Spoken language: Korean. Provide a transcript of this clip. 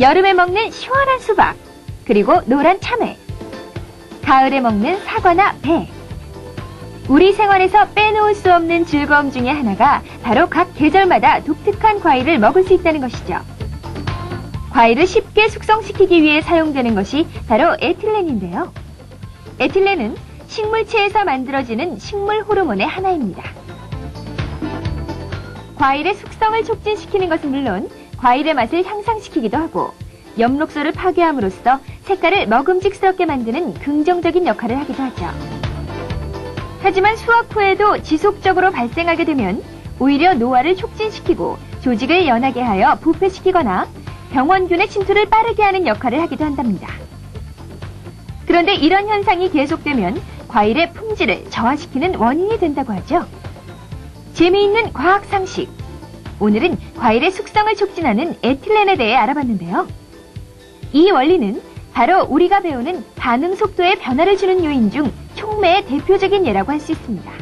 여름에 먹는 시원한 수박, 그리고 노란 참외, 가을에 먹는 사과나 배. 우리 생활에서 빼놓을 수 없는 즐거움 중에 하나가 바로 각 계절마다 독특한 과일을 먹을 수 있다는 것이죠. 과일을 쉽게 숙성시키기 위해 사용되는 것이 바로 에틸렌인데요. 에틸렌은 식물체에서 만들어지는 식물 호르몬의 하나입니다. 과일의 숙성을 촉진시키는 것은 물론 과일의 맛을 향상시키기도 하고 엽록소를 파괴함으로써 색깔을 먹음직스럽게 만드는 긍정적인 역할을 하기도 하죠. 하지만 수확 후에도 지속적으로 발생하게 되면 오히려 노화를 촉진시키고 조직을 연하게 하여 부패시키거나 병원균의 침투를 빠르게 하는 역할을 하기도 한답니다. 그런데 이런 현상이 계속되면 과일의 품질을 저하시키는 원인이 된다고 하죠. 재미있는 과학 상식. 오늘은 과일의 숙성을 촉진하는 에틸렌에 대해 알아봤는데요. 이 원리는 바로 우리가 배우는 반응 속도에 변화를 주는 요인 중 촉매의 대표적인 예라고 할 수 있습니다.